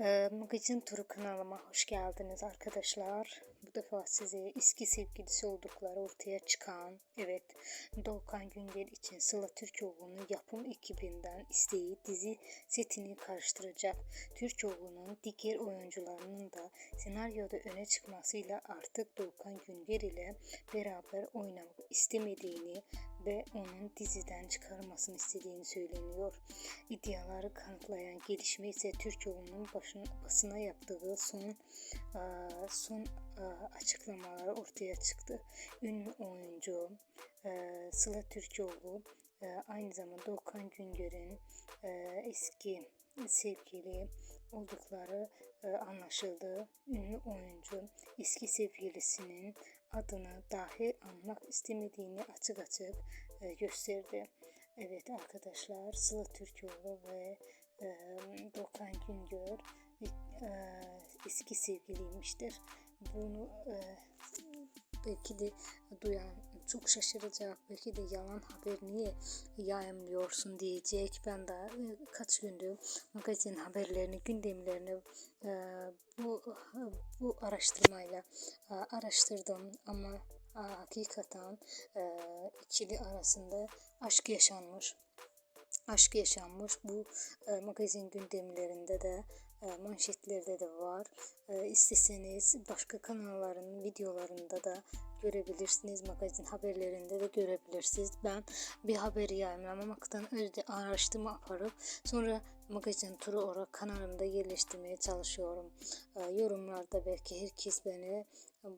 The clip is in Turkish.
Ee, Magazin Turu kanalıma hoş geldiniz arkadaşlar. Bu defa size eski sevgilisi oldukları ortaya çıkan, evet Doğukan Güngör için Sıla Türkoğlu'nun yapım ekibinden isteği dizi setini karıştıracak. Türkoğlu'nun diğer oyuncularının da senaryoda öne çıkmasıyla artık Doğukan Güngör ile beraber oynamak istemediğini ve onun diziden çıkarmasını istediğini söyleniyor. İddiaları kanıtlayan gelişme ise Türkoğlu'nun basına yaptığı son aa, son aa, açıklamalar ortaya çıktı. Ünlü oyuncu eee, Sıla Türkoğlu aynı zamanda Okan Güngör'ün eski sevgili oldukları anlaşıldı. Ünlü oyuncu eski sevgilisinin adını dahi anmak istemediğini açık açık gösterdi. Evet arkadaşlar Sıla Türkoğlu ve Doğukan Güngör e, eski sevgiliymiştir. Bunu e, belki de duyan çok şaşıracak. Belki de yalan haber niye yayımlıyorsun diyecek. Ben de e, kaç gündür magazin haberlerini, gündemlerini e, bu bu araştırmayla e, araştırdım ama e, hakikaten e, ikili arasında aşk yaşanmış aşk yaşanmış. Bu e, magazin gündemlerinde de e, manşetlerde de var. E, isteseniz başka kanalların videolarında da görebilirsiniz. Magazin haberlerinde de görebilirsiniz. Ben bir haberi yayınlamamaktan önce araştırma yaparıp sonra magazin turu olarak kanalımda yerleştirmeye çalışıyorum. E, yorumlarda belki herkes beni bu